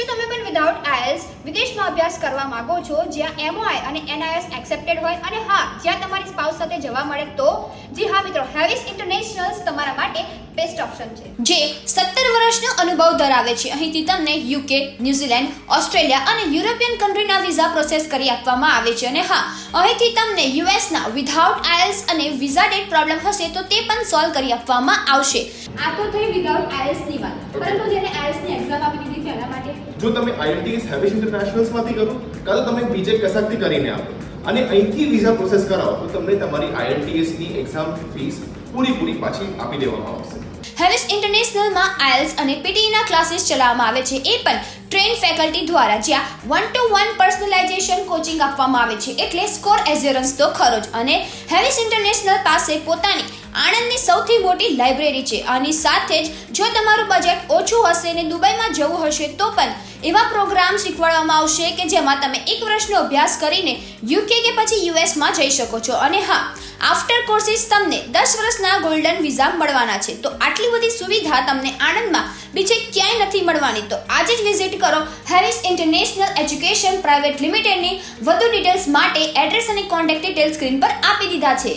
શું તમે પણ વિધાઉટ આયલ્સ વિદેશમાં અભ્યાસ કરવા માંગો છો જ્યાં એમઓઆઈ અને એનઆઈએસ એક્સેપ્ટેડ હોય અને હા જ્યાં તમારી સ્પાઉસ સાથે જવા મળે તો જી હા મિત્રો હેવિસ ઇન્ટરનેશનલ્સ તમારા માટે બેસ્ટ ઓપ્શન છે. જે સત્તર વર્ષનો અનુભવ ધરાવે છે. અહીંથી તમને યુકે ન્યુઝીલેન્ડ ઓસ્ટ્રેલિયા અને યુરોપિયન કન્ટ્રીના વિઝા પ્રોસેસ કરી આપવામાં આવે છે અને હા અહીંથી તમને યુએસના વિધાઉટ આયલ્સ અને વિઝા ડેટ પ્રોબ્લેમ હશે તો તે પણ સોલ્વ કરી આપવામાં આવશે. આ તો થઈ વિધાઉટ આયલ્સની વાત. પરંતુ જેને આયલ્સની એક્ઝામ આપી દીધી છે એના માટે જો તમે આઈએલટીએસ હેવિશ ઇન્ટરનેશનલ્સમાંથી કરો કાં તો તમે બીજે કશાકથી કરીને આપો. અને અહીંથી વિઝા પ્રોસેસ કરાવો, તો તમને તમારી આઈએલટીએસની એક્ઝામ ફીસ પૂરી પાછી આપી દેવામાં આવશે. હેવિસ ઇન્ટરનેશનલમાં આયલ્સ અને પીટીના ક્લાસીસ ચલાવવામાં આવે છે. એ પણ ટ્રેન ફેકલ્ટી દ્વારા જ્યાં one to one personalisation coaching આપવામાં આવે છે. એટલે સ્કોર એઝ્યોરન્સ તો ખરો જ. અને હેવિસ ઇન્ટરનેશનલ પાસે પોતાની આણંદની સૌથી મોટી લાઇબ્રેરી છે. આની સાથે જ જો તમારું બજેટ ઓછું હશે ને દુબઈમાં જવું હશે, તો પણ એવા પ્રોગ્રામ શીખવાડવામાં આવશે કે જેમાં તમે એક વર્ષનો અભ્યાસ કરીને યુકે કે પછી યુએસમાં જઈ શકો છો. અને હા આફ્ટર કોર્સિસ તમને દસ વર્ષના ગોલ્ડન વિઝા મળવાના છે. તો આટલી બધી સુવિધા તમને આણંદમાં બીજે ક્યાંય નથી મળવાની. તો આજે જ વિઝિટ કરો હેરિસ ઇન્ટરનેશનલ એજ્યુકેશન પ્રાઇવેટ લિમિટેડની વધુ ડિટેલ્સ માટે એડ્રેસ અને કોન્ટેક્ટ ડિટેલ્સ સ્ક્રીન પર આપી દીધા છે.